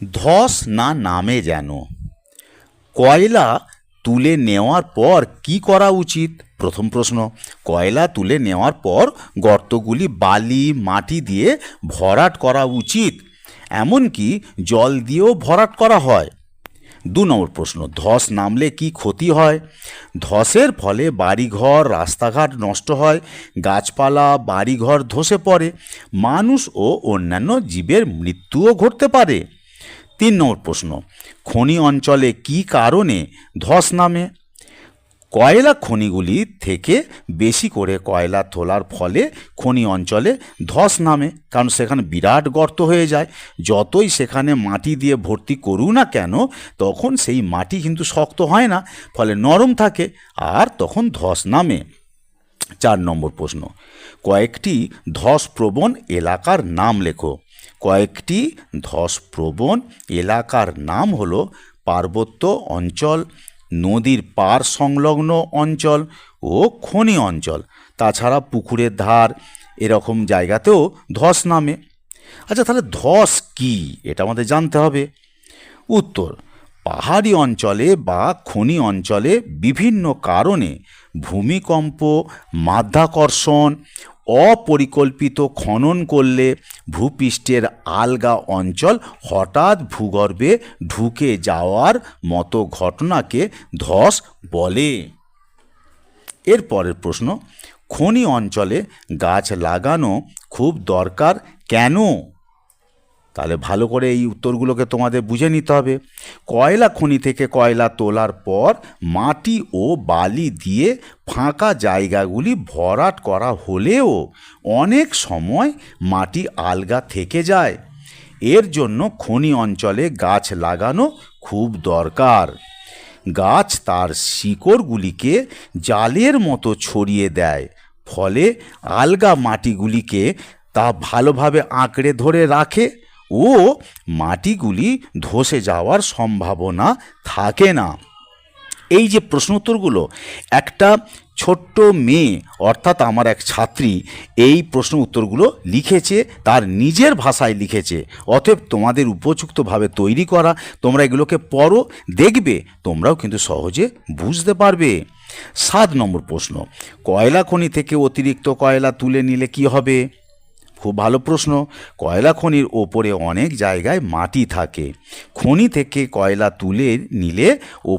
ধস না নামে যেন। কয়লা তুলে নেওয়ার পর কি করা উচিত? প্রথম প্রশ্ন। কয়লা তুলে নেওয়ার পর গর্তগুলি বালি, মাটি দিয়ে ভরাট করা উচিত, এমনকি জল দিয়েও ভরাট করা হয়। দু নম্বর প্রশ্ন, ধস নামলে কি ক্ষতি হয়? ধসের ফলে বাড়িঘর, রাস্তাঘাট নষ্ট হয়, গাছপালা, বাড়িঘর ধসে পড়ে, মানুষ ও অন্যান্য জীবের মৃত্যুও ঘটতে পারে। তিন নম্বর প্রশ্ন, খনি অঞ্চলে কি কারণে ধস নামে? কয়লা খনিগুলি থেকে বেশি করে কয়লা তোলার ফলে খনি অঞ্চলে ধস নামে, কারণ সেখানে বিরাট গর্ত হয়ে যায়। যতই সেখানে মাটি দিয়ে ভর্তি করুক না কেন, তখন সেই মাটি কিন্তু শক্ত হয় না, ফলে নরম থাকে আর তখন ধস নামে। চার নম্বর প্রশ্ন, কয়েকটি ধসপ্রবণ এলাকার নাম লেখো। কয়েকটি ধসপ্রবণ এলাকার নাম হল পার্বত্য অঞ্চল, নদীর পার সংলগ্ন অঞ্চল ও খনি অঞ্চল। তাছাড়া পুকুরের ধার এরকম জায়গাতেও ধস নামে। আচ্ছা তাহলে ধস কি? এটা আমাদের জানতে হবে। উত্তর, পাহাড়ি অঞ্চলে বা খনি অঞ্চলে বিভিন্ন কারণে ভূমিকম্প, মাধ্যাকর্ষণ অপরিকল্পিত খনন করলে ভূপৃষ্ঠের আলগা অঞ্চল হঠাৎ ভূগর্ভে ঢুকে যাওয়ার মতো ঘটনাকে ধস বলে। এর পরের প্রশ্ন, খনি অঞ্চলে গাছ লাগানো খুব দরকার কেন? তাহলে ভালো করে এই উত্তরগুলোকে তোমাদের বুঝে নিতে হবে। কয়লা খনি থেকে কয়লা তোলার পর মাটি ও বালি দিয়ে ফাঁকা জায়গাগুলি ভরাট করা হলেও অনেক সময় মাটি আলগা থেকে যায়। এর জন্য খনি অঞ্চলে গাছ লাগানো খুব দরকার। গাছ তার শিকড়গুলিকে জালের মতো ছড়িয়ে দেয়, ফলে আলগা মাটিগুলিকে তা ভালোভাবে আঁকড়ে ধরে রাখে। ও মাটিগুলি ধসে যাওয়ার সম্ভাবনা থাকে না। এই যে প্রশ্ন উত্তরগুলো একটা ছোট্ট মেয়ে, অর্থাৎ আমার এক ছাত্রী, এই প্রশ্ন উত্তরগুলো লিখেছে, তার নিজের ভাষায় লিখেছে। অতএব তোমাদের উপযুক্তভাবে তৈরি করা, তোমরা এগুলোকে পড়ো, দেখবে, তোমরাও কিন্তু সহজে বুঝতে পারবে। সাত নম্বর প্রশ্ন, কয়লা খনি থেকে অতিরিক্ত কয়লা তুলে নিলে কি হবে? খুব ভালো প্রশ্ন। কয়লা খনির ওপরে অনেক জায়গায় মাটি থাকে। খনি থেকে কয়লা তুলে নিলে ও